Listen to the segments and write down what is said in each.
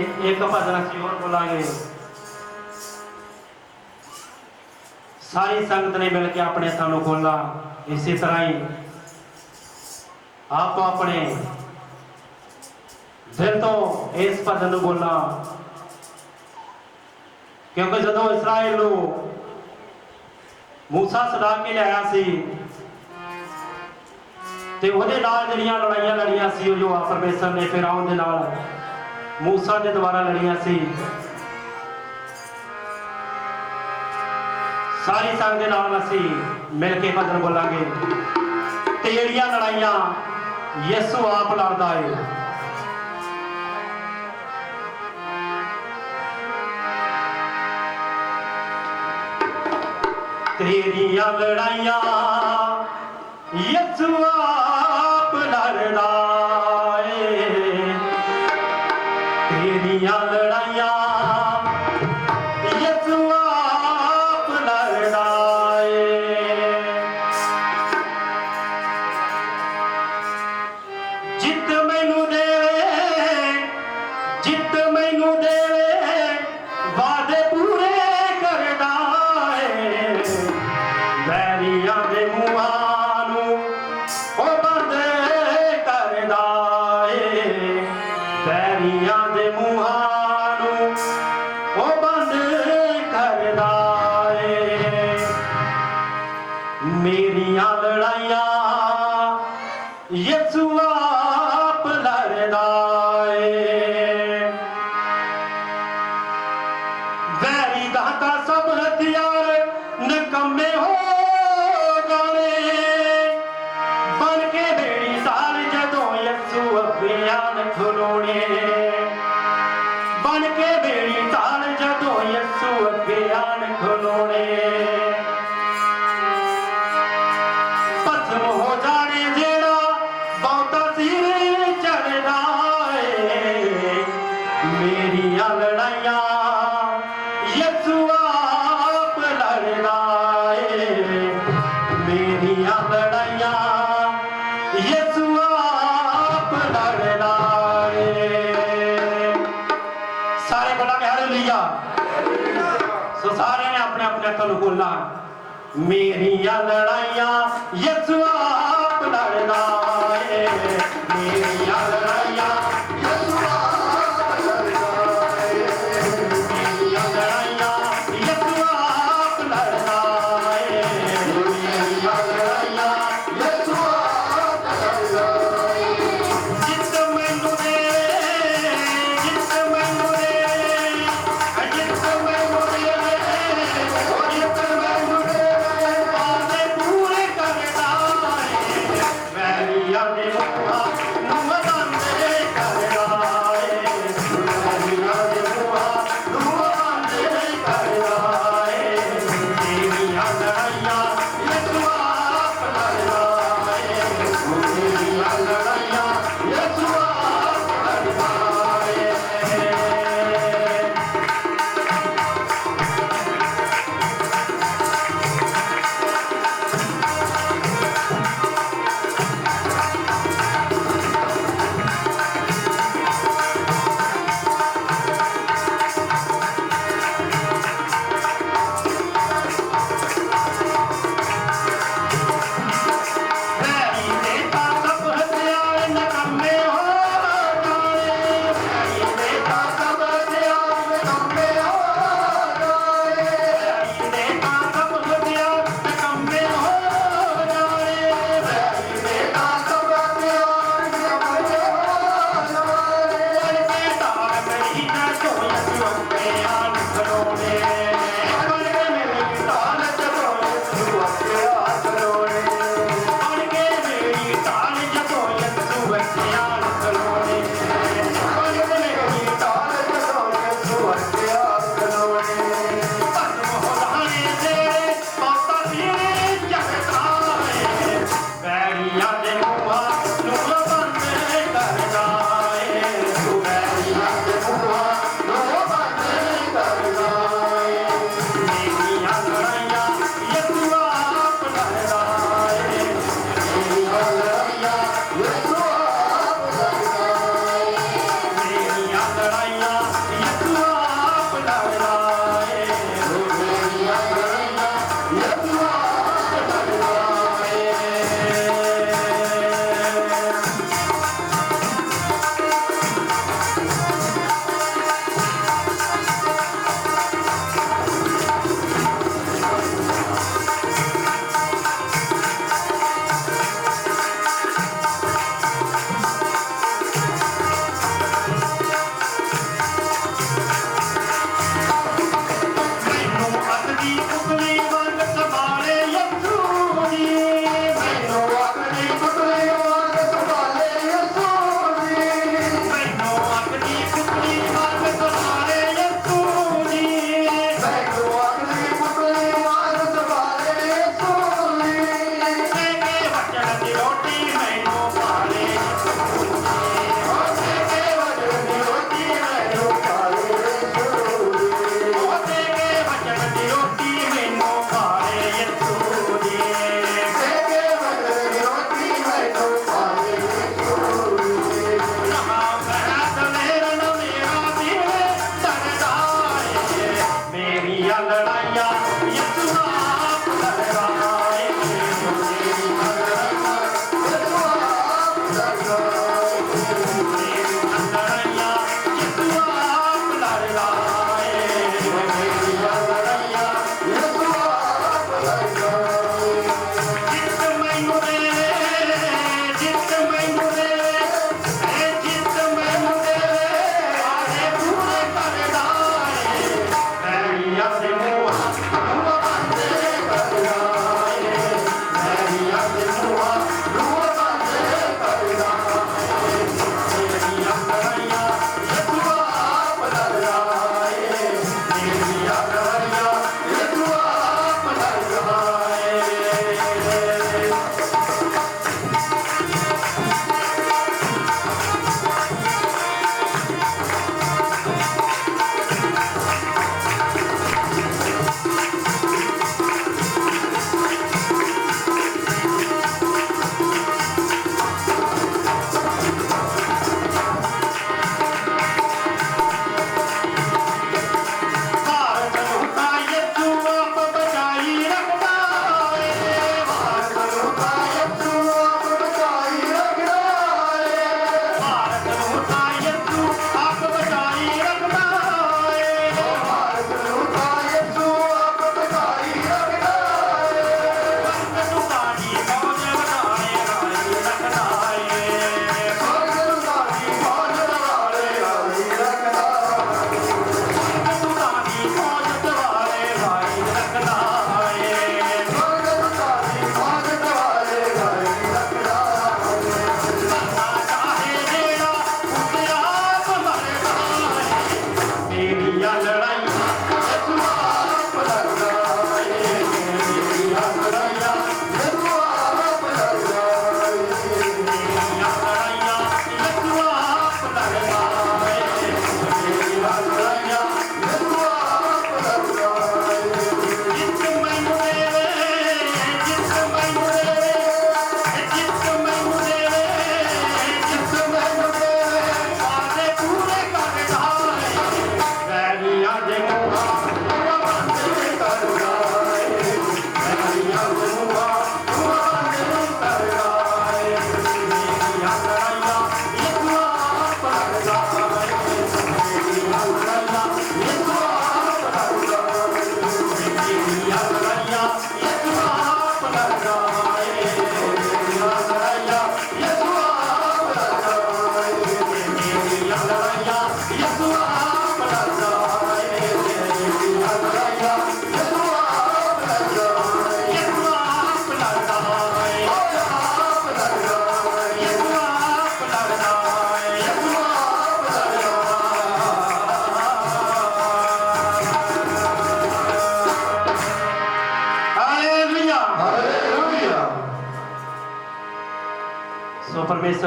ਇੱਕ ਭਜਨ ਅਸੀਂ ਹੋਰ ਬੋਲਾਂਗੇ। ਸਾਰੀ ਸੰਗਤ ਨੇ ਮਿਲ ਕੇ ਆਪਣੇ ਹੱਥਾਂ ਨੂੰ ਇਸੇ ਤਰ੍ਹਾਂ ਹੀ ਆਪੋ ਆਪਣੇ ਦਿਲ ਤੋਂ ਇਸ ਭਜਨ ਨੂੰ ਬੋਲਣਾ। ਕਿਉਂਕਿ ਜਦੋਂ ਇਸਰਾਇਲ ਨੂੰ ਮੂਸਾ ਸਦਾ ਕੇ ਲਿਆਇਆ ਸੀ, ਤੇ ਉਹਦੇ ਨਾਲ ਜਿਹੜੀਆਂ ਲੜਾਈਆਂ ਲੜੀਆਂ ਸੀ, ਉਹ ਜੋ ਆ ਪਰਮੇਸ਼ਰ ਨੇ ਫਿਰੌਨ ਦੇ ਨਾਲ ਮੂਸਾ ਦੇ ਦੁਆਰਾ ਲੜੀਆਂ ਸੀ। ਸਾਰੀ ਸੰਗ ਦੇ ਨਾਲ ਅਸੀਂ ਮਿਲ ਕੇ ਭਜਨ ਬੋਲਾਂਗੇ। ਤੇਰੀਆਂ ਲੜਾਈਆਂ ਯਿਸੂ ਆਪ ਲੜਦਾ ਏ। ਤੇਰੀਆਂ ਲੜਾਈਆਂ ਯਿਸੂ ਆਪ ਲੜਦਾ ਤੇਰੀਆਂ पैरी दादा न कमे हो बनके बनके बेड़ी साल जय यसूअ खो ਮੇਰੀਆਂ ਲੜਾਈਆਂ ਯਿਸੂ ਆਪ ਲੜਦਾ ਏ ਸਾਰੇ ਬੋਲਾਂਗੇ ਹਾਲੇਲੂਇਆ ਸੋ ਸਾਰਿਆਂ ਨੇ ਆਪਣੇ ਆਪਣੇ ਹੱਥਾਂ ਨੂੰ ਮੇਰੀਆਂ ਲੜਾਈਆਂ ਯਿਸੂ ਆਪ ਲੜਦਾ ਏ ਮੇਰੀਆਂ ਲੜਾਈਆਂ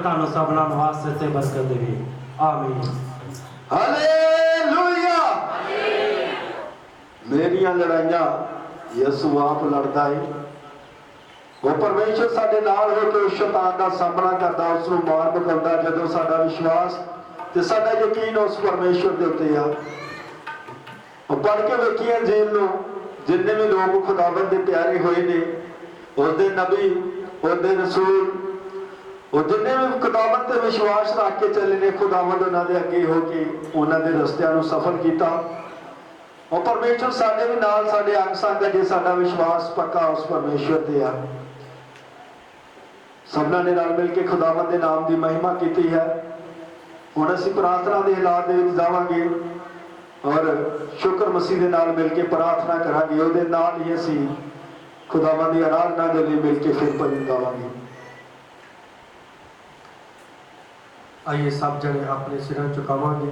ਤੁਹਾਨੂੰ ਸਭਨਾਂ ਨੂੰ ਵਾਸਤੇ ਤੇ ਬਰਕਤ ਦੇਵੇ। ਆਮੀਨ। ਹਾਲੇਲੂਇਆ ਮੇਰੀਆਂ ਲੜਾਈਆਂ ਯਿਸੂ ਆਪ ਲੜਦਾ ਹੈ ਉਹ ਪਰਮੇਸ਼ਰ ਸਾਡੇ ਨਾਲ ਹੋ ਕੇ ਸ਼ੈਤਾਨ ਦਾ ਸਾਹਮਣਾ ਕਰਦਾ ਉਸ ਨੂੰ ਮਾਰ ਮੁਕਾਉਂਦਾ, ਜਦੋਂ ਸਾਡਾ ਵਿਸ਼ਵਾਸ ਤੇ ਸਾਡਾ ਯਕੀਨ ਉਸ ਪਰਮੇਸ਼ਰ ਦੇ ਉੱਤੇ ਆ। ਉਹ ਪੜ੍ਹ ਕੇ ਵੇਖੀਏ ਜੀਲ ਨੂੰ, ਜਿੰਨੇ ਵੀ ਲੋਕ ਖੁਦਾਵੰਦ ਦੇ ਪਿਆਰੇ ਹੋਏ ਨੇ, ਉਹਦੇ ਨਬੀ, ਉਹਦੇ ਰਸੂਲ ਉਹ ਜਿੰਨੇ ਵੀ ਖੁਦਾਵੰਦ ਤੇ ਵਿਸ਼ਵਾਸ ਰੱਖ ਕੇ ਚੱਲੇ ਨੇ, ਖੁਦਾਵੰਦ ਉਹਨਾਂ ਦੇ ਅੱਗੇ ਹੋ ਕੇ ਉਹਨਾਂ ਦੇ ਰਸਤਿਆਂ ਨੂੰ ਸਫਲ ਕੀਤਾ। ਉਹ ਪਰਮੇਸ਼ਰ ਸਾਡੇ ਵੀ ਨਾਲ, ਸਾਡੇ ਅੰਗ ਸੰਗ ਹੈ ਜੇ ਸਾਡਾ ਵਿਸ਼ਵਾਸ ਪੱਕਾ ਉਸ ਪਰਮੇਸ਼ਰ ਤੇ ਆ। ਸਭਨਾਂ ਨੇ ਨਾਲ ਮਿਲ ਕੇ ਖੁਦਾਵੰਦ ਦੇ ਨਾਮ ਦੀ ਮਹਿਮਾ ਕੀਤੀ ਹੈ। ਹੁਣ ਅਸੀਂ ਪ੍ਰਾਰਥਨਾ ਦੇ ਹਾਲਾਤ ਦੇ ਵਿੱਚ ਜਾਵਾਂਗੇ ਔਰ ਸ਼ੁਕਰ ਮਸੀਹ ਦੇ ਨਾਲ ਮਿਲ ਕੇ ਪ੍ਰਾਰਥਨਾ ਕਰਾਂਗੇ। ਉਹਦੇ ਨਾਲ ਹੀ ਅਸੀਂ ਖੁਦਾਵੰਦ ਦੀ ਆਰਾਧਨਾ ਦੇ ਲਈ ਮਿਲ ਕੇ ਫਿਰ ਭਜਨ ਗਾਵਾਂਗੇ। ਆਈਏ ਸਭ ਜਣੇ ਆਪਣੇ ਸਿਰਾਂ ਝੁਕਾਵਾਂਗੇ